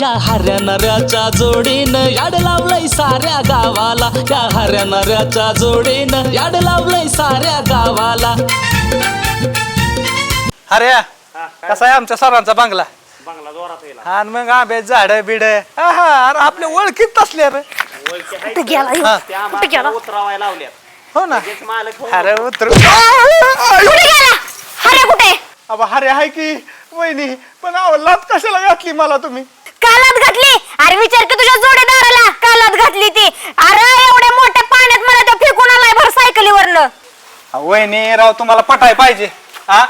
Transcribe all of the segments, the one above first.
या हऱ्या नऱ्याच्या जोडीनं याड लावलंय साऱ्या गावाला. या हऱ्या नऱ्याच्या जोडीनं याड लावलंय साऱ्या गावाला. अरे कसा आहे आमच्या सरांचा बंगला? बंगला जोरात येईल आणि मग आंबे झाड बिड. अरे आपल्या ओळखीत असले रे. कुठे गेला ह्यो? हा. त्या कुठे गेला? माणसाला उतरावायला लावल्यात हो ना. तेच मालक हो. अरे उतर. कुठे गेला? अरे कुठे? अब अरे आहे की? वहिनी पण अहो, लाथ कशाला घातली मला तुम्ही? कालात घातली. अरे विचार की तुझ्या जोडीदाराला कालात घातली ती. अरे एवढ्या मोठ्या पाण्यात मला तो फेकून आलाय भर सायकलीवरनं. वहिनी राव तुम्हाला पटाय पाहिजे. हा?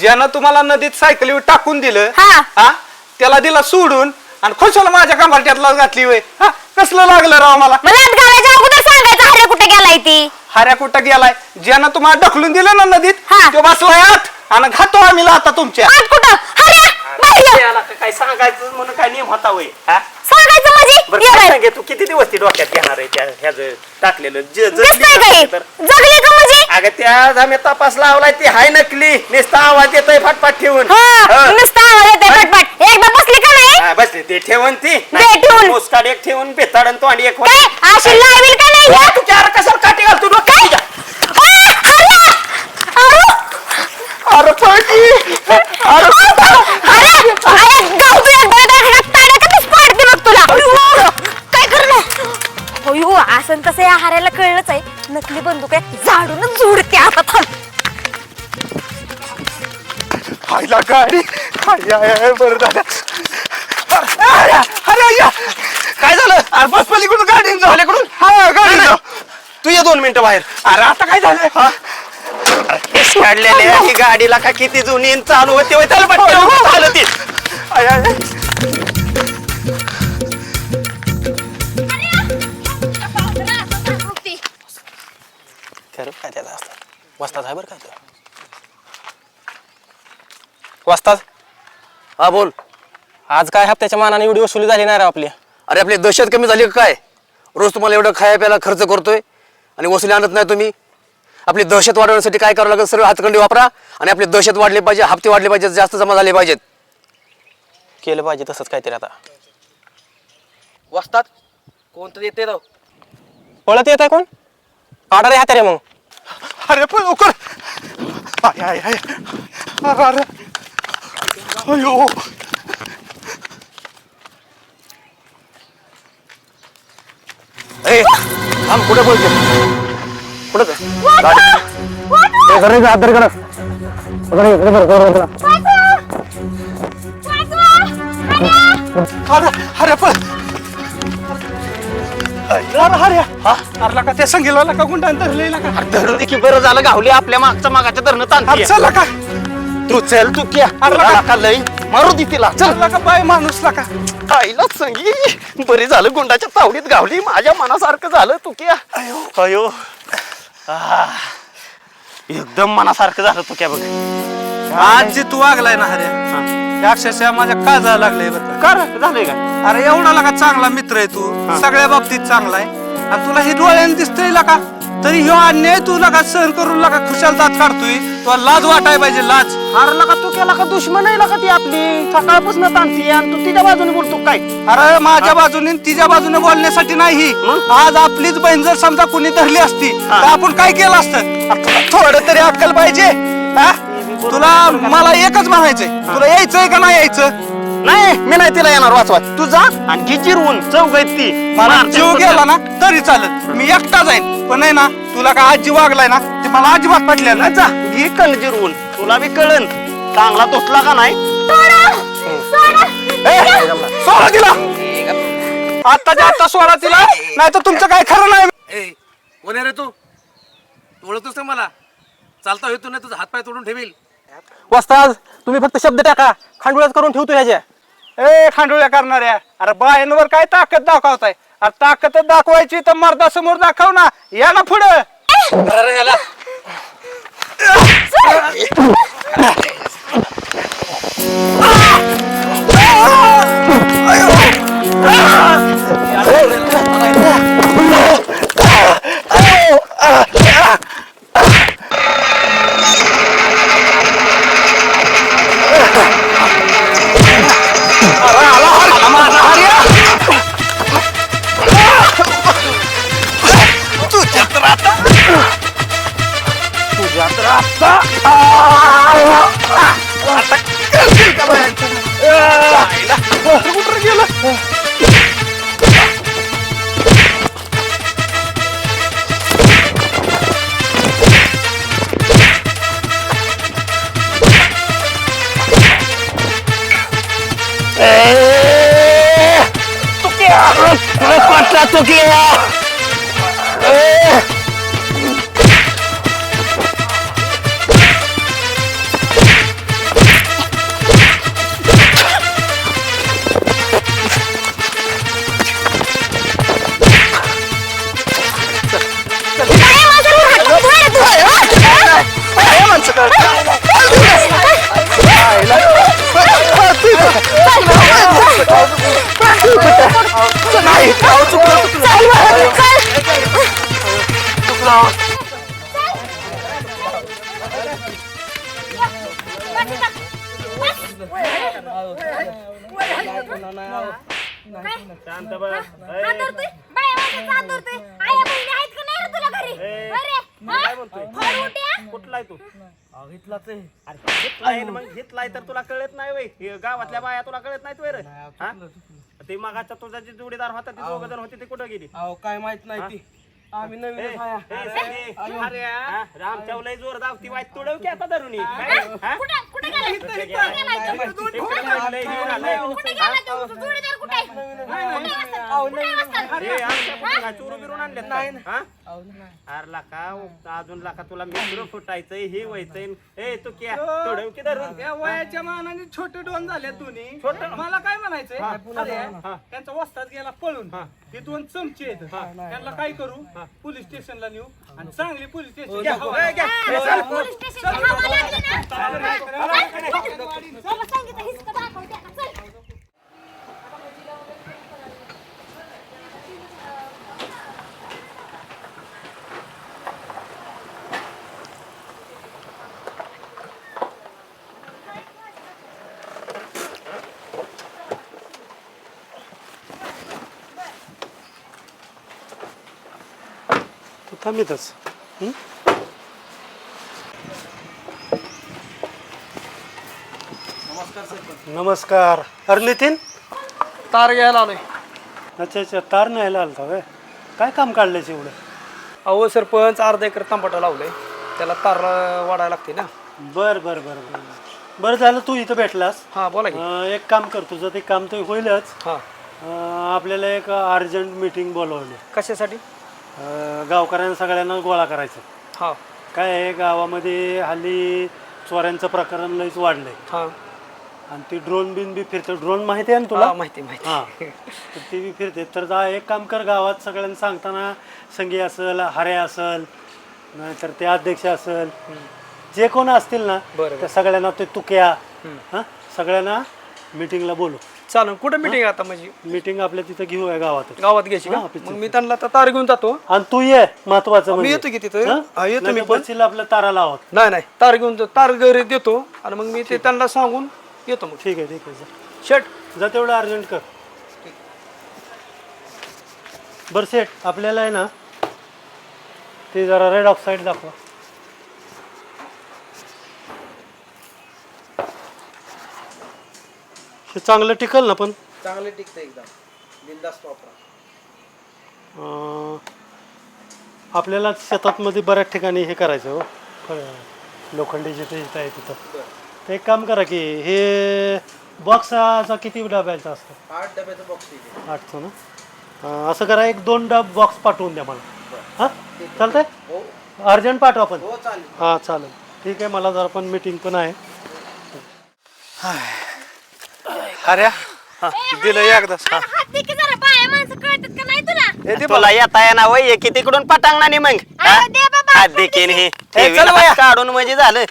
ज्यानं तुम्हाला नदीत सायकलीवर टाकून दिलं हा. हा? त्याला दिला सोडून आणि खुशाला माझ्या कंबारट्यातला घातली वय. हा? कसलं लागलं राव मला? मला आत घालायच्या अगोदर सांगायचं अरे कुठे गेलाय ती? हऱ्या कुठं गेलाय? ज्यानं तुम्हाला ढकलून दिलं ना नदीत हा. तो बसलाय आत आणि घातो आम्ही आता तुमच्या. आत कुठं? अरे बाहेर त्याला का- काय सांगायचं म्हणून काय नियम होता वय हा? सांगायचं बरं म्हणजे काय एवढं. सांगे तू किती दिवस ती डोक्यात घेणार आहे त्या ह्याचं टाकलेलं ज- जगली दिसतंय का हे? तर जगली का म्हणजे अगं त्या आम्ही तपास लावलाय ती हाय नकली नुसता आवाज येतोय फाटफाट ठेवून हा हा. नुसतं आवाज येतोय पटपट एकदा बसली का नाही हा, बसले ते ठेवून ती दे ठेवून. पोस्टकार्ड एक ठेवून बेताडन तो आणि एक. काय अशी लावील का नाही ह्या? तू चार कशाला काठी घालतो डोक्यात तुझ्या? आ, अरे! पळकी अरे! अयो असं तसं या हारायला कळलंच आहे. नकली बंदूक आहे. झाडूनच जोडते आता थांब. खायला गाडी. हाय, हाय, हाय, बरं झालं. अरे, अरे या. काय झालं? अरे बस पलीकडून गाडी पलीकडून हा गाडी. तू ये दोन मिनिटं बाहेर. अरे आता काय झालं हा? काढलेले ही गाडीला का किती जुनी आणि चालू होते होय, त्याला पटकन झालं ती. आय, आय, आय. खरं काय त्याचा असतात वस्तात आहे बरं काय ते? वस्तात हा बोल. आज काय हप्त्याच्या मानाने एवढी वसुली झाली नाही राव आपली? अरे आपली दहशत कमी झाली का काय? रोज तुम्हाला एवढं खाया प्यायला खर्च करतोय आणि वसुली आणत नाही तुम्ही? आपली दहशत वाढवण्यासाठी काय करावं लागेल? सर्व हातखंडी वापरा आणि आपली दहशत वाढली पाहिजे हप्ते वाढले पाहिजेत जास्त जमा झाले पाहिजेत. केलं पाहिजे तसंच काहीतरी आता. वस्तात कोणतं येते राव. पळत येत आहे कोण? ऑर्डर आहे रे मग. अरे पण लवकर. आय, आय, आय. अरे अरे. अयो. ए थांब कुठे बोलते? अरे अरे पण अरे अरे हा अरे लका त्या संगीला का गुंडाने धरलेला का धरून की बरं झालं गावली आपल्या मागच्या मागाच्या धरणं अरे ताणतीये. का तू चल तू क्या अरे तुला लई मारू दे तिला चल चला का बाय माणूस लका आईला संगी बरी झालं गुंडाच्या तावडीत गावली माझ्या मनासारखं झालं तू क्या अयो आह. एकदम मनासारखं झालं तू क्या बघ. आज जे तू वागलाय ना अरे अक्षरशः माझ्या काळजाला लागलंय बरं का? कर झालंय का? अरे एवढा लका चांगला मित्र आहे तू. सगळ्या बाबतीत चांगला आहे. आणि तुला हे डोळ्याने दिसतंय लका तरी ह्यो अन्याय तू लका सहन करून लका खुशाल दात काढतोय. तुला लाज वाटाय पाहिजे लाज. अरे लका तू केला का? दुश्मन आहे लका ती आपली? सकाळपासून ताणती आणि तू तिच्या बाजूने बोलतो काय? अरे माझ्या बाजूने तिच्या बाजूने बोलण्यासाठी नाही? आज आपलीच बहीण जर समजा कुणी धरली असती तर आपण काय केलं असतं? थोडं तरी अक्कल पाहिजे. हा? तुला मला एकच म्हणायचंय. तुला यायचंय का नाही यायचं? नाही मी नाही तिला येणार वाचवा तू जा आणि घे जिरवून चौक आहेत ती मला जीव. गेला ना तरी चालत. मी एकटा जाईन. पण नाही ना तुला काय आजी वागलाय ना ते मला अजिबात पटल्या नाही. जा घे कण जिरवून तुला बी कळन. चांगला दोसला का नाही? सोळा तिला. आत्ताच्या आत्ता सोळा तिला. नाही तर तुमचं काय खरं नाही. ए कोण आहे रे तू? तू ओळखतोस का मला? चालता होतो नाही तुझा हातपाय तोडून ठेवील. वस्ताद तुम्ही फक्त शब्द टाका. खांडोळ्यात करून ठेवतो ह्याच्या ए खांडोळ्या करणाऱ्या अरे बायांवर काय ताकद दाखवताय अरे ताकद दाखवायची तर मर्दा समोर दाखव ना या ना पुढं अरे याला पटला तो मगाचा तुझा जे जोडीदार होता ते दोघ जण होते ते कुठं गेली? अहो काय माहीत नाही ती. आम्ही नवीन हा? रामच्याव लय जोर दावती वाईट तुडव की आता धरून? कुठे गेला. कुठे गेला? कुठे? अरे लाका अजून लाका तुला मित्र फुटायचंय हे व्हायचंय. ए तू क्या? की धरून. या वयाच्या मानाने छोटे डोन झाले दोन्ही. छोटं? मला काय म्हणायचंय. त्यांचा वस्ताद गेला पळून. हा. हे दोन चमचे आहेत. त्यांना काय करू? पोलीस स्टेशनला नेऊ. आणि चांगली पोलीस स्टेशन. हा, चल. पोलीस सांगितलं हिसकं दाखवते आता, चल. तू थांबितच. नमस्कार अरे नितीन? तार घ्यायला आलोय. अच्छा अच्छा. तार न्यायला आलता व्हय काय काम काढलंयस एवढं? अहो सरपंच अर्धा एकर तांबटा लावलंय. त्याला तार वाढायला लागते ना. बर बर बर बर. बरं झालं तू इथं भेटलास. हा बोला की. अं, एक काम कर तुझं ते काम तर होईलच. हा. अं, आपल्याला एक अर्जंट मीटिंग बोलवली. कशासाठी? अं, गावकऱ्यांना सगळ्यांना गोळा करायचं. हा. काय आहे गावामध्ये हल्ली चोऱ्यांचं प्रकरण लईच वाढलंय. हा. आणि ती ड्रोन बिन बी फिरते. ड्रोन माहिती आहे ना तुला? हा, माहिती माहिती. हा. तर ती बी फिरते. तर जा एक काम कर गावात सगळ्यांना सांगताना संगी असल हरे असल नाहीतर ते अध्यक्ष असल जे कोण असतील ना बरं, त्या सगळ्यांना ते तुक्या हा? सगळ्यांना मिटिंगला बोलू चालेल कुठं मिटिंग आता म्हणजे मिटिंग आपल्या तिथं घेऊया गावात गावात घ्यायची का हा. मग मी त्यांना आता तार घेऊन जातो आणि तू ये महत्वाचं म्हणजे. येतो की तिथं. हा? येतो मी पण. बसशील आपल्या तारा लावत नाही नाही तार घेऊन तार घरी देतो आणि मग मी ते त्यांना सांगून येतो मग ठीक आहे ठीक आहे जा. शर्ट जा तेवढं अर्जंट कर बरं सेठ आपल्याला आहे ना ते जरा रेड ऑक्साईड दाखवा हे चांगलं टिकल ना पण? चांगले टिकते एकदम. बिंदास्त वापरा. अं, आपल्याला शेतात मध्ये बऱ्याच ठिकाणी हे करायचं हो. फळ- लोखंडी जिथे जिथे आहे तिथं. तर एक काम करा की हे बॉक्सचा किती डब्याचा असतो? आठ डब्याचं बॉक्स आठशे ना? अं, असं करा एक दोन डब बॉक्स पाठवून द्या मला. हां? चालतंय? अर्जंट पाठवा पण. हो चालेल. हां चालेल. ठीक आहे मला जरा पण मीटिंग पण आहे. अरे दिलं एकदाच दे तुला येता येणार वय की तिकडून पटांगणा नाही मग. अरे दे बाबा, हात देखील हे चल ठेवीला बाया. हात काढून म्हणजे झालं.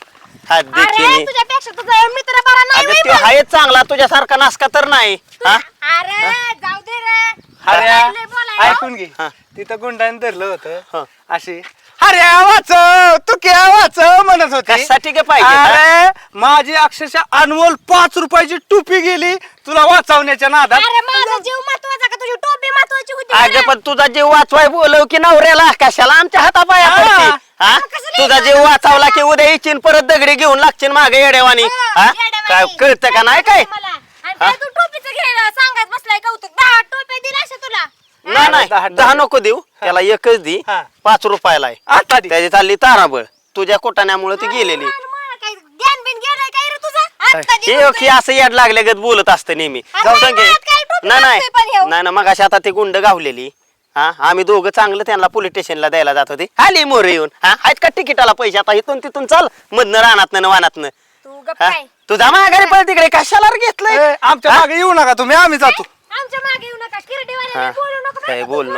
हात देखील अरे तुझ्यापेक्षा तुझा मित्र बरा नाही अगं होय तो बघ. आहे चांगला तुझ्यासारखा नासका तर नाही. हा? अरे जाऊ दे रे. अरे लय बोलायला. ऐकून घे. हा. तिथं गुंडाने धरलं हा. होतं अशी अरे वाचव तू क्या वाचव म्हणत होती? कशासाठी काय पाहिजे हा? अरे माझी अक्षरशः अनमोल पाच रुपयाची टोपी गेली. तुला वाचवण्याच्या नादात. अरे माझा जीव महत्त्वाचा का? तुझी टोपी महत्वाची होती अगं बरं? पण तुझा जीव वाचवाय बोलव की नवऱ्याला? कशाला आमच्या हातापाया हा. पडते? हा? कसं तुझा जीव वाचवला की उद्या येचीन परत दगडी घेऊन लागशील मागे येड्यावानी. हो, हा. काय कळतं का नाही काय? मला. आणि त्याला तू टोपीचं घ्यायला सांगत बसलाय कौतुक. दहा टोप्या दिल्या अशा तुला. नाही नाही. दहा नको देऊ. त्याला एकच दे. हा. पाच रुपयाला आहे. आता दे. त्याची चालली ताराबळ. तुझ्या कोटाण्यामुळे ती गेलेली. मला- मला काय ज्ञान बिन गेलाय काय रे तुझं? हा? आत्ता हे. की असं याड लागल्यागत बोलत असतं नेहमी. संगे काय नाही नाही. घालतोय पण ह्यो? नाही ना मग अशी आता ते गुंड गावलेली. हा आम्ही दोघं चांगलं त्यांना पोलीस स्टेशनला द्यायला जात होते. आली मोरे येऊन. हा आहेत का तिकिटाला पैसे? आता इथून तिथून चाल. मधनं रानातनं वानातनं. तू गप्प हा? काय तुझा माघारी पळ तिकडे. कशाला रे घेतलंय? ए, आमच्या मागे येऊ नका तुम्ही. आम्ही जातो. आमच्या मागे येऊ नका. किरडेवाल्याला हा. बोलू नको काय? बोल.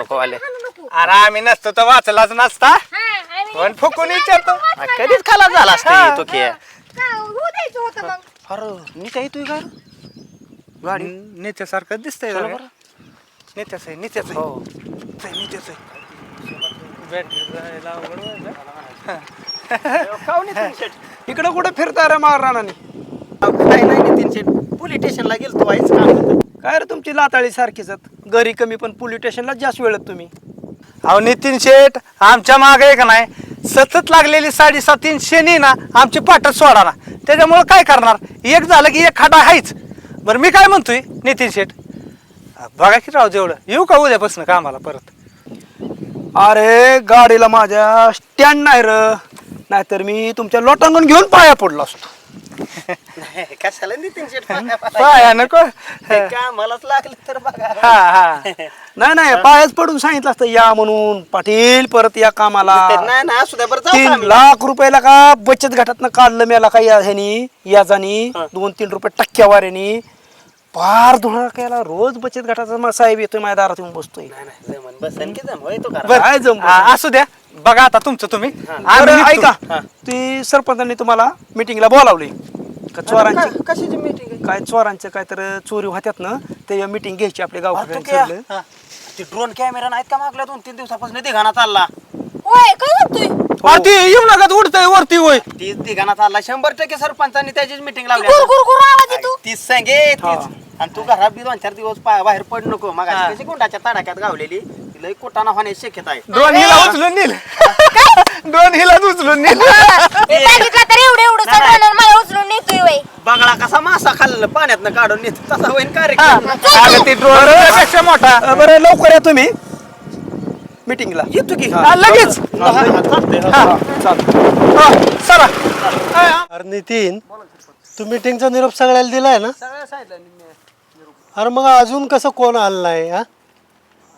अरे आम्ही नसतो तर वाचलाच नसता. हा, आणि पण फुकून विचारतो. हा? कधीच खालास झाला असते तो की. का, होऊ द्यायचं होतं मग? अरे मी काय येतोय काय गाडी? नेत्यासारखं दिसतंय चला जरा. बरं. नेत्याचं आहे नेत्याचं आहे. हो. आहे, नेत्याचं आहे. इकडं कुठे फिरता रे महाराणाने? काय नाही नितीन शेठ पोलीस स्टेशनला गेलतो वाईच काम होतं. काय रे तुमची लाताळी सारखीच आहेत. घरी कमी पण पोलीस स्टेशनला जास्त वेळत तुम्ही. अहो नितीन शेठ आमच्या मागे एक नाही? सतत लागलेली साडेसात तीन शेणी ना आमची पाठच सोडा ना. त्याच्यामुळं काय करणार? एक झालं की एक खाडा आहेच बरं मी काय म्हणतोय नितीन शेठ? बघा की राव जेवढं. येऊ का उद्यापासून कामाला परत? अरे गाडीला माझ्या स्टँड नाही र. नाहीतर मी तुमच्या लोटांगण घेऊन पाया पडलो असतो. नाही, कशाला नितीन शेठ पाया नको. कामालाच लागलं तर बघा. हा हा. नाही नाही पायच पडून सांगितलं असतं या म्हणून पाटील परत या कामाला. नाही ना असू द्या बरं जाऊ तीन आम्ही. लाख रुपयाला का बचत गटातनं काढलं मेला का या ह्यानी याजानी दोन तीन रुपये टक्क्यावाऱ्यानी पार धुळा केला रोज बचत गटाचा मा- साहेब येतोय माझ्या दारात येऊन बसतोय. जमन बसन की असू द्या बघा आता तुमचं तुम्ही. बरं, ऐका. ती सरपंचांनी तुम्हाला मिटिंगला बोलावली का चोरांची? कशाची मीटिंग काय चोरांचं काय तर चोरी होत्यात ना ते मिटिंग घ्यायची आपल्या गावकऱ्यांचं ते ड्रोन कॅमेरा नाहीत का मागल्या दोन तीन दिवसापासून? तिघाणा चालला. होय काय म्हणतोय ते येऊ नका उडतंय वरती होय तीच तिघाणा चालला. शंभर टक्के सरपंचांनी त्याचीच मिटिंग लावली गुर गुर गुर आवाज येतो. तीच सांगे तीच. आणि तू घरात बी दोन चार दिवस पा- बाहेर पड नको. मग कशी गुंडाच्या तडाख्यात गावलेली? तिला कोटाना होण्याची शक्यता आहे. दोन हिला उचलून नेल. दोन हिला उचलून नेल. मी सांगितलं तर एवढं एवढं मला उचलून नेतोय वय बंगळा कसा मासा खाल्लं पाण्यातनं काढून नेतो. तसा होईन कार्यक्रम. अगं ते ड्रोनपेक्षा मोठा. बरं लवकर या तुम्ही. मीटिंगला. येतो की. हा, लगेच. हा. हा, चला. अरे नितीन तू मिटिंगचा निरोप सगळ्याला दिलाय ना? अरे मग अजून कसं कोण आलं नाही हा?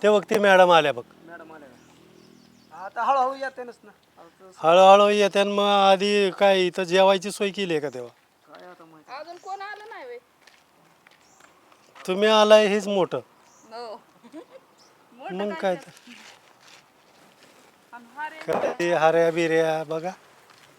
ते बघ ती मॅडम आल्या बघ. आता हळूहळू येतेनच ना. हळूहळू येते आणि मग आधी काय इथं जेवायची सोय केली आहे का तेव्हा? तुम्ही आलाय हेच मोठं. मग काय तर. काय हाऱ्या बिऱ्या बघा.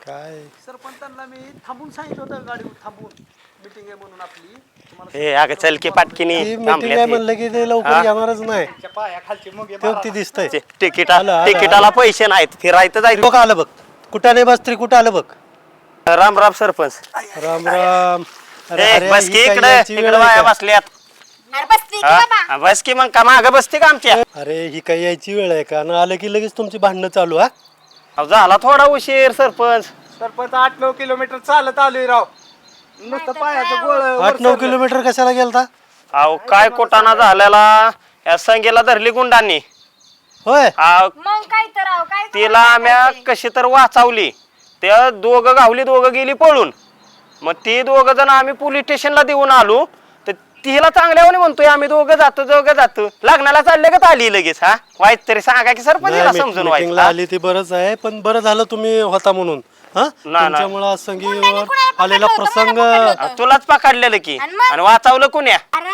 काय? सरपंचांना मी थांबून सांगितलं होतं गाडी थांबून. मिटिंग आहे म्हणून आपली. तुम्हाला हे अगं चल की पाटकीनी ती मीटिंग आहे म्हणलं की ते लवकर येणारच नाही. पायाखालची मग ते ती दिसतंय. तिकीट आलं, आलं, तिकिटाला पैसे नाहीत. फिरायचं जायचं. बघ आलं बघ? कुठाने बसत्री कुठं आलं बघ. राम राम सरपंच. राम राम. अरे ए, अरे, बस ही की काय इकडे वेळ इकडे आहे बाया का? बसल्यात. अरे बसते की हा? बाबा हा, बस की मग का माग बसते का आमच्या? अरे ही काय यायची वेळ आहे का? ना आलं की लगेच तुमची भांडणं चालू हा? अहो, झाला थोडा उशीर सरपंच. सरपंच आठ नऊ किलोमीटर चालत आलोय राव. नुसतं पायाचं गोळ आठ नऊ किलोमीटर कशाला गेलता? अहो काय कोटाना झालेला? या संगीला धरली गुंडांनी. होय? अहो, मग काय तर राव काय तिला आम्ही कशी तर वाचवली. त्या दोघं गावली दोघं गेली पळून. मग ती दोघं जण आम्ही पोलीस स्टेशनला देऊन आलो. तर तिला चांगल्यावाने म्हणतोय आम्ही दोघं जातो दोघं जातो. लग्नाला चालले का आली लगेच हा? वाईट तरी सांगा की सरपंच समजून आली ती बरंच आहे पण बरं झालं तुम्ही होता म्हणून हा? नाही. तुमच्यामुळं आज संगीवर कुणाला आलेला पकडलं होतं? प्रसंग मला पकडलं होतं. तुलाच पकडलेलं की. आणि मग? आणि वाचवलं कुण्या अरे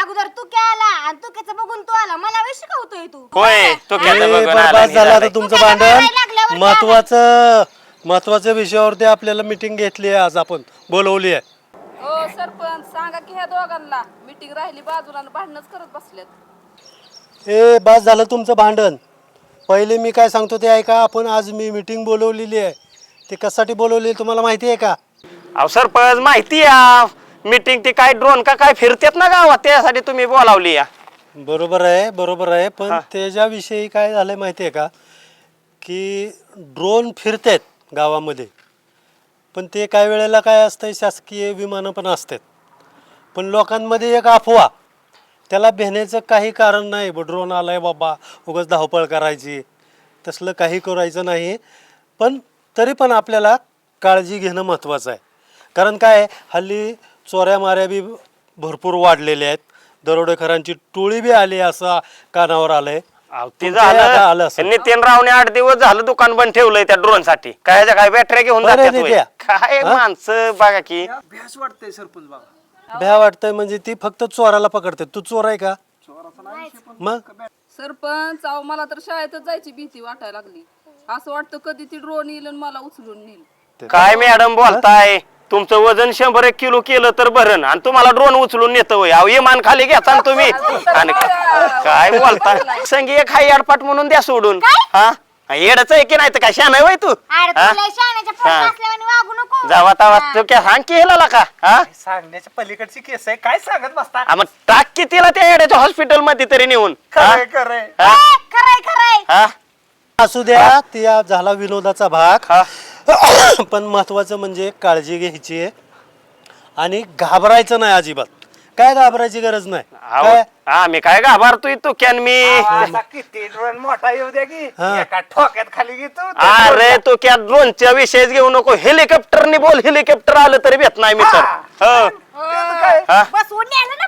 अगोदर तू काय आला आणि तू बघून तू आला. मला वेळ शिकवतोय तू? होय तो हे खेळता बघून आला बरबाद आणि झालं आता. तुमचं भांडण. मारायला लागल्यावर काय महत्वाचं महत्त्वाच्या विषयावरती आपल्याला मिटिंग घेतली आहे आज आपण. बोलवली आहे. हो सरपंच सांगा की ह्या दोघांना. मीटिंग राहिली बाजूला आणि भांडणच करत बसलेत. ए बस झालं तुमचं भांडण. पहिले मी काय सांगतो ते ऐका आपण आज मी मिटिंग बोलवलेली आहे. ते कशासाठी बोलवली आहे तुम्हाला माहिती आहे का? अहो सरपंच माहिती या. मीटिंग ते काय ड्रोन का काय फिरतेत ना गावात त्यासाठी तुम्ही बोलावली या. बरोबर आहे बरोबर आहे. पण त्याच्याविषयी काय झालंय माहिती आहे का? की ड्रोन फिरतात. गावामध्ये. पण ते काही वेळेला काय असतं शासकीय विमानं पण असतात. पण लोकांमध्ये एक अफवा. त्याला भेण्याचं काही कारण नाही. ब ड्रोन आलाय बाबा उगाच धावपळ करायची. तसलं काही करायचं नाही. पण तरी पण आपल्याला काळजी घेणं महत्त्वाचं आहे. कारण काय हल्ली चोऱ्या माऱ्या बी भरपूर वाढलेल्या आहेत. दरोडेखोरांची टोळी बी आली असं कानावर आलं आहे अहो, ते तुमच्या आता. आलं झालं असेल. नितीन रावने आठ दिवस झालं दुकान बंद ठेवलंय त्या ड्रोनसाठी काय काय बॅटऱ्या घेऊन होय. नित्या. काय? माणसं बघा की. भ्यास वाटतंय सरपंच बाबा. भ्या वाटतंय म्हणजे ती फक्त चोराला पकडते. तू चोर आहे का? मग? सरपंच अहो मला तर शाळेतच जायची भीती वाटायला लागली. असं वाटतं कधी ती ड्रोन येईल आणि मला उचलून नेईल. काय मॅडम बोलताय? तुमचं वजन शंभर एक किलो केलं तर भरण. आणि तुम्हाला ड्रोन उचलून नेतं होय. अहो इमान खाली घ्याचा ना तुम्ही. आणि काय बोलताय? संगी एक हाय अडपाट म्हणून द्या सोडून. हा? येडच आहे की नाही तर काय शान आहे तू? अरे हा? हा. असल्यावानी वागू नको. जावा तावा तू काय सांग की हेला का? हा? सांगण्याच्या पलीकडची केस आहे. काय सांगत बसता? हा, मग टाक की तिला त्या येड्याच्या हॉस्पिटलमध्ये तरी नेऊन. हा? खरंय. खरंय हा? खरंय खरंय. हा? असू द्या ते झाला विनोदाचा भाग. हा. पण महत्वाचं म्हणजे काळजी घ्यायची आहे. आणि घाबरायचं नाही अजिबात. काय घाबरायची गरज नाही. काय? आम्ही काय घाबरतोय तू कॅन मी? आता किती ड्रोन मोठा येऊ द्या की. हा. एका ठोक्यात खाली घेतो अरे तू क्या ड्रोनच्या विषयच घेऊ नको. हेलिकॉप्टरनी बोल हेलिकॉप्टर आलं तरी भेट नाही मी तर. हो. हा? बसवून नेलं ना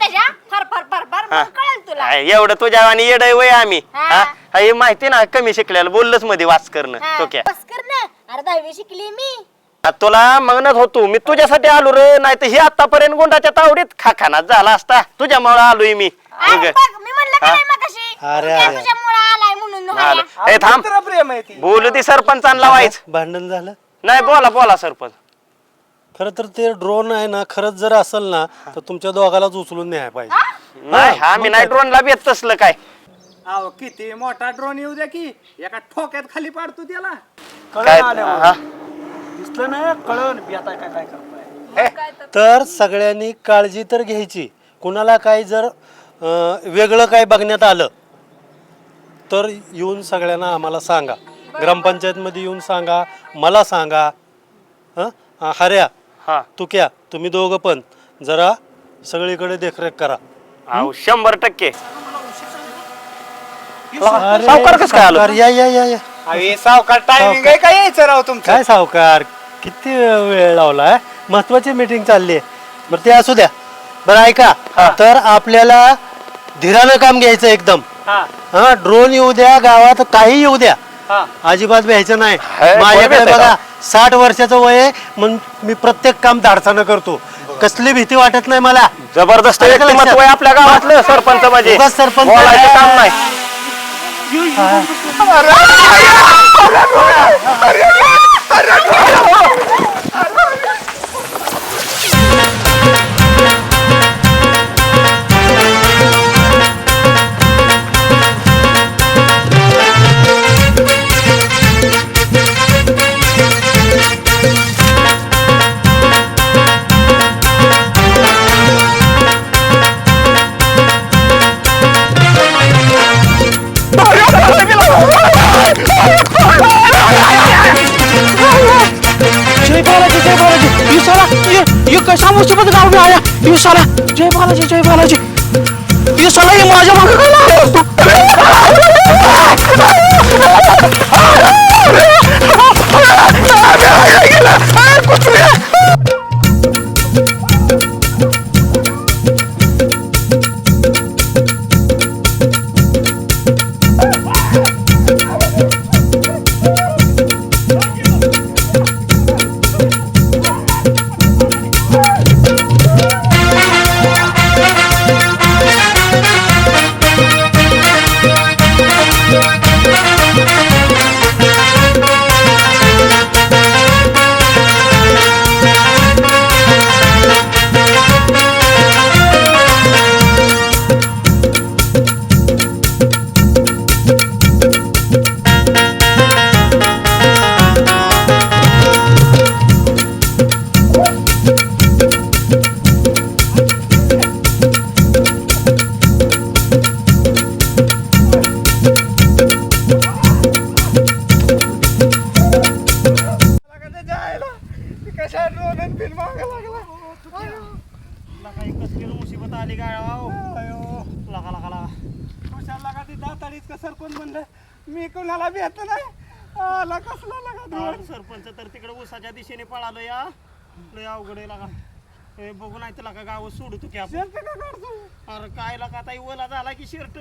त्याच्या. फर फर फर फर मग कळेल तुला. काय, एवढं तुझ्या आणि येडय वय आम्ही. हा. हा? हा, हे माहिती ना कमी शिकलेलं बोललंच मध्ये वाच करणं तो क्या बस कर ना अरे दहावी शिकली मी. आ, तुला म्हणत होतो मी तुझ्यासाठी आलो रे नाही तर हे आतापर्यंत गुंडाच्या तावडीत खाखानात झाला असता. तुझ्यामुळे आलोय मी. अरे उग. बघ मी म्हणलं हा. मगाशी? अरे, अरे. तुझ्यामुळं आलाय म्हणून आलो. व्हायला. ए थांब. मित्र प्रेम आहे ती. बोलू दे सरपंचांना वाईच भांडण झालं? नाही बोला बोला सरपंच. खरं तर ते ड्रोन आहे ना खरंच जर असेल ना तर तुमच्या दोघालाच उचलून न्याय पाहिजे. नाही आम्ही नाही ड्रोनला भेट तसलं काय? अहो किती मोठा ड्रोन येऊ द्या की एका ठोक्यात खाली पाडतो त्याला. काय? हा? दिसलं ना कळण बेता काय काय करताय. तर सगळ्यांनी काळजी तर घ्यायची. कुणाला काही जर अं, वेगळं काय बघण्यात आलं तर येऊन सगळ्यांना आम्हाला सांगा. ग्रामपंचायतमध्ये येऊन सांगा मला सांगा. हं? हा, हऱ्या. हा. तू क्या? तुम्ही दोघं पण जरा सगळीकडे देखरेख करा. अहो शंभर टक्के. अरे, सावकार कसं काय आलं? सावकार, या या या या. अरे सावकार टायमिंग आहे काय यायचं राव तुमचं? काय सावकार? किती वेळ लावलाय महत्वाची मीटिंग चालली आहे बरं ते असू द्या. बरं ऐका. तर आपल्याला धीरानं काम घ्यायचं एकदम. हा. हा? ड्रोन येऊ द्या गावात काही येऊ द्या. हा. अजिबात भ्यायचं नाही. माझ्याकडे बघा? साठ वर्षाचं वय आहे म्हणून मी प्रत्येक काम धाडसानं करतो. कसली भीती वाटत नाही मला. जबरदस्त आलं का व्यक्तिमत्व लक्षात? आहे आपल्या गावातलं सरपंच म्हणजे उगाच सरपंच बोलायचं काम नाही. में आया ये साला जय बालाजी जय बालाजी ये लागला मुसीबत आली काय लगा लगा लगा. खुशाल लागा ती दाताडीच का सरपंच म्हणलं? मी कोणाला भेट नाही. आला कसला लागा ड्रोन सरपंच तर तिकडे उसाच्या दिशेने पळालो या. लय अवघड आहे लागा. हे बघू नाही तर का गाव सोडू तू की आपण अरे काय लागा आता ओला झाला की शर्ट.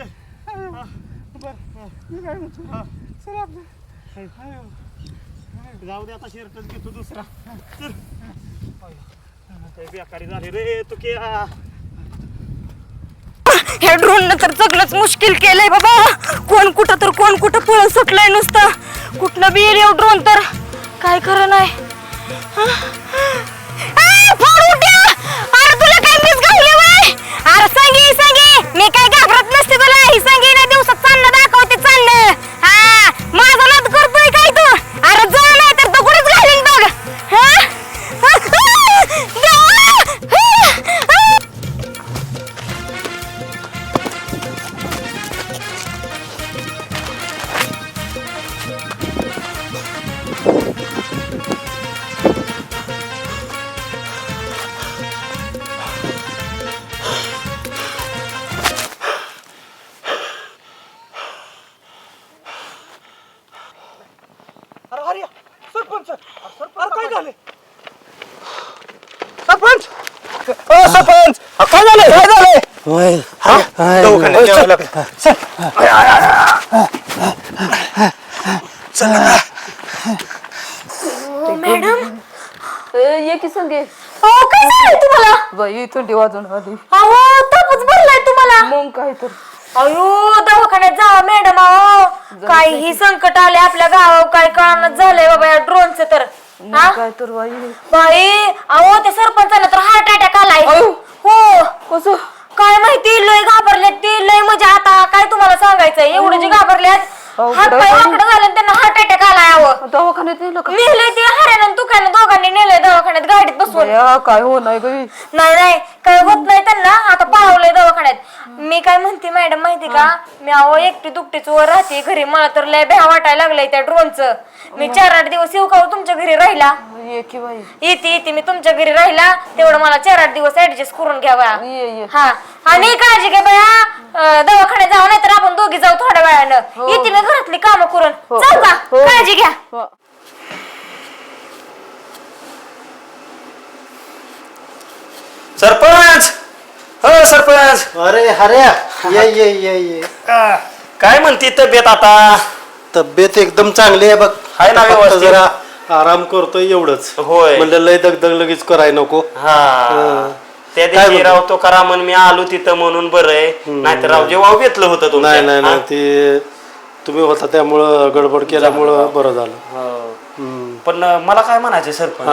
जाऊ दे आता शर्टच घेतो दुसरा. चल. बेकारी झाले रे तू हे ड्रोन तर सगळंच मुश्किल केलंय बाबा. कोण कुठं तर कोण कुठं पळून सुटलंय नुसतं. कुठलं बी येईल ड्रोन तर. काय खरं नाही. अरे तुला काय मीच गावली अरे संगी संगी. मी काय घाबरत नसते तुला. मॅडम. ये की संगे. अहो काय झालंय तुम्हाला? बाई थंडी वाजून आली अहो तापच भरलाय तुम्हाला. मग काय तर. अयो दवाखान्यात जावा मॅडम अहो. काही संकट आले आपल्या गावावर काय कळणच झालंय बाबा या ड्रोनचं तर. हा? काय तर बाई. बाई अहो त्या सरपंचाला तर हार्ट अटॅक आलाय. हो. कसं? काय माहिती लय घाबरलेत ते लय म्हणजे आता काय तुम्हाला सांगायचंय? एवढे जे घाबरल्यात अहो, हात पाय बाई. वाकडं झालं आणि त्यांना हार्ट अटॅक आलाय अहो. दवाखान्यात नेलं का? नेलंय ते हऱ्यानं तुकानं दोघांनी नेलंय दवाखान्यात गाडीत बसवून बया, काय हो नाही नाही नाही काय होत नाही त्यांना. आता पळवलंय दवाखान्यात. मी काय म्हणते मॅडम माहिती का? मी अहो एकटी दुकटीच वर राहते घरी. मला तर लय भ्या वाटायला लागलंय त्या ड्रोनचं. मी चार आठ दिवस येऊ का हो तुमच्या घरी राहिला? ये की बाई. येते येते मी तुमच्या घरी राहिला. तेवढं मला चार आठ दिवस ऍडजस्ट करून घ्यावा ये ये. हा. आणि काळजी घ्या बया. अं, दवाखान्यात जाऊ नाही तर आपण दोघी जाऊ थोड्या वेळानं. येते मी घरातली कामं करून. जाऊ का हो. काळजी घ्या. हो. सरपंच! हो सरपंच! अरे हऱ्या ये ये ये ये. आ, काय म्हणते तब्येत आता? तब्येत एकदम चांगली आहे बघ. आहे ना आता फक्त व्यवस्थित? जरा आराम करतोय एवढंच. होय. म्हणलं लय दगदग लगेच कराय नको. हा. त्या दिवशी? राव तो करा म्हणून मी आलो तिथं म्हणून बरं आहे. नाहीतर राव जेव्हा घेतलं होतं तुमच्या. नाही नाही नाही? ते तुम्ही होता त्यामुळं गडबड केल्यामुळं बरं झालं. हो. हम्म. पण मला काय म्हणायचं हा. सरपंच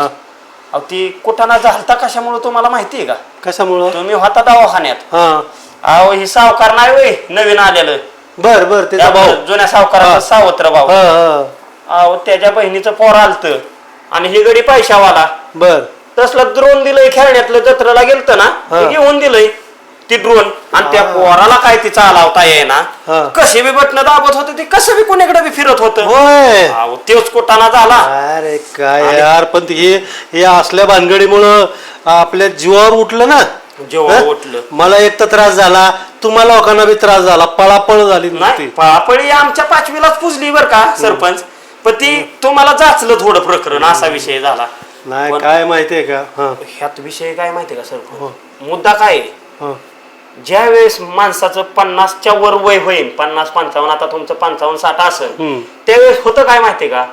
अहो ती कुठाना झालता कशामुळे तुम्हाला माहिती आहे का? कशामुळं? तुम्ही होता दवाखान्यात. हा. अहो ही सावकार नाही वय नवीन आलेलं. बर बर त्याचा त्या भाऊ. जुन्या सावकाराचा सावत्र भाऊ. हा हा. अहो त्याच्या बहिणीचं पोर आलत. आणि ही गडी पैशावाला. बर. तसलं ड्रोन दिलंय खेळण्यातलं जत्रेला गेलत ना ते हा. घेऊन दिलंय ती ड्रोन आणि त्या पोराला काय ती चालवता येईना हा. कसे बी बटन दाबत होते ते कसं बी कोणीकडे बी फिरत होत. होय. तेच कोटाना झाला. अरे काय यार पण हे हे असल्या भानगडीमुळं आपल्या जीवावर उठलं ना. जेव्हा हं? उठलं. मला एक तर त्रास झाला तुम्हाला लोकांना बी त्रास झाला पळापळ झाली नाही नुसती पळापळी आमच्या पाचवीलाच पुजली बर का सरपंच. पण ती तुम्हाला जाचलं थोडं प्रकरण असा विषय झाला. नाही पण- काय माहितीये का? हा. ह्यात विषय काय माहितीये का सरपंच मुद्दा काय आहे? हा. ज्या वेळेस माणसाचं पन्नासच्या वर वय होईल पन्नास पंचावन्न आता तुमचं पंचावन्न साठ असेल. त्यावेळेस होतं काय माहितीये का?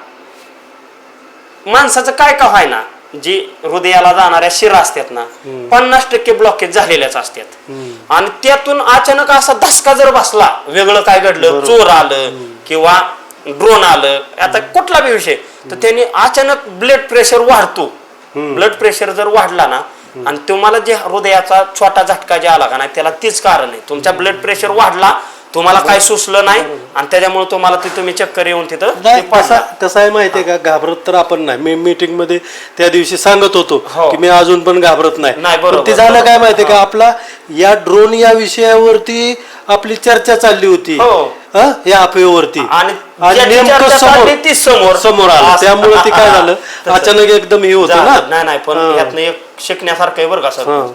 माणसाचं काय का व्हायना जी हृदयाला जाणाऱ्या शिरा असतात ना पन्नास टक्के ब्लॉकेज झालेल्याच असतात. आणि त्यातून अचानक असा धसका जर बसला वेगळं काय घडलं? चोर आलं किंवा ड्रोन आलं. आता कुठला बी विषय. तर त्यांनी अचानक ब्लड प्रेशर वाढतो. ब्लड प्रेशर जर वाढला ना आणि तुम्हाला जे हृदयाचा छोटा झटका जे आला का नाही त्याला तीच कारण आहे. तुमचा ब्लड प्रेशर वाढला तुम्हाला काय सुचलं नाही आणि त्याच्यामुळे तुम्हाला ते तुम्ही चक्कर येऊन तिथं ते नाही पडला. कसा कसं आहे माहितीये का? घाबरत तर आपण नाही. मी मीटिंगमध्ये त्या दिवशी सांगत होतो हो. की मी अजून पण घाबरत नाही, ते झालं. काय माहितीये का? आपला या ड्रोन या विषयावरती आपली चर्चा चालली होती. हो. या अफवेवरती आणि आणि नेमकं चर्चा समोर चालली ती समोर. समोर आलं असं- त्यामुळे ते काय झालं तसं. अचानक एकदम हे होतं ना. नाही नाही पण हं. यातनं एक शिकण्यासारखं आहे बरं का सर हं.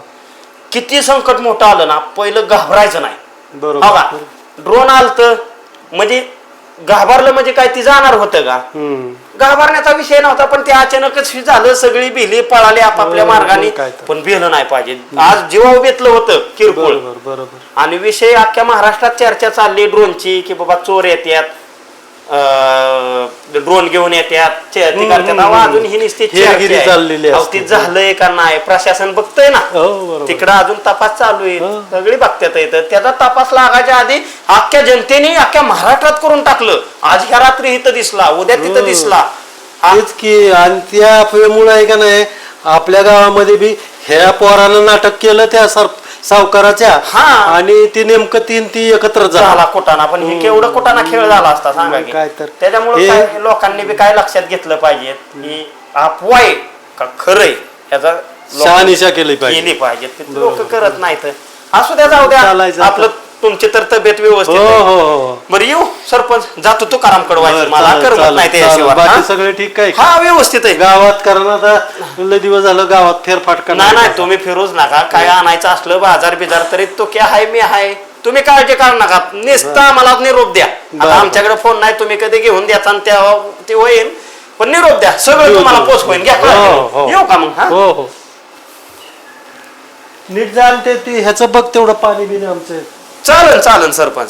किती संकट मोठं आलं ना पहिलं घाबरायचं नाही बरोबर. का ड्रोन आलत म्हणजे घाबरलं म्हणजे काय ती जाणार होतं का हम्म. घाबरण्याचा विषय नव्हता पण ते अचानकच झालं सगळी भिली पळाली आपापल्या हो, मार्गाने. काय तर. पण भिलं नाही पाहिजे. आज जीवा बेतलं होतं किरकोळ. बरोबर बरोबर. आणि विषय अख्ख्या महाराष्ट्रात चर्चा चालली ड्रोनची की बाबा चोर येतात ड्रोन घेऊन येतात चे- ती करतात अहो, अजून ही नुसती हेरगिरी. चाललेली. ती झालंय का नाही? प्रशासन बघतंय ना. हो बरोबर. तिकडं अजून तपास चालू आहे हो. सगळी बघतात येतं त्याचा तपास लागायच्या आधी अख्ख्या जनतेने अख्ख्या महाराष्ट्रात करून टाकलं. आज ह्या रात्री इथं दिसला उद्या तिथं हो. दिसला. आ- तेच की आणि त्या अफवेमुळे आहे का नाही आपल्या गावामध्ये बी ह्या पोरानं नाटक केलं त्या सर सावकाराच्या. हा. आणि ते नेमकं तीन ती एकत्र झाला. झाला कुटाणा पण हे केवढं कुटाणा खेळ झाला असता सांगा मग काय तर. त्याच्यामुळे हे- काय लोकांनी बी काय लक्षात घेतलं पाहिजे? की अफवाय का खरंय? याचा लोक- शहानिशा केली पाहिजे. केली पाहिजे. लोक करत नाहीत. असू द्या जाऊ द्या. चालायचं आपलं तुमची तर तब्येत व्यवस्थित हो आहे. हो हो. बरं येऊ सरपंच जातो तू काराम कडवायचं बरं, मला चालेल, करमत चालेल, नाही चालेल. बाकी? सगळे ठीक काय? हा व्यवस्थित आहे. गावात कारण आता लय दिवस झालं गावात फेरफाटका नाही नाही तुम्ही फिरूच नका. काय आणायचं असलं बाजार बिजार तरी तो क्या हाय मी हाय तुम्ही काळजी करू नका. नुसता मला निरोप द्या. बरं, आता आमच्याकडे फोन नाही तुम्ही कधी घेऊन द्याचा आणि त्या ते होईल पण निरोप द्या. सगळं देऊ, तुम्हाला देऊ. पोच होईल घ्या हो. हो. येऊ का मग हा? हो हो. नीट जाण ते ते ह्याचं बघ तेवढं पाणी बिणी आमचं. चालन चालन सरपंच.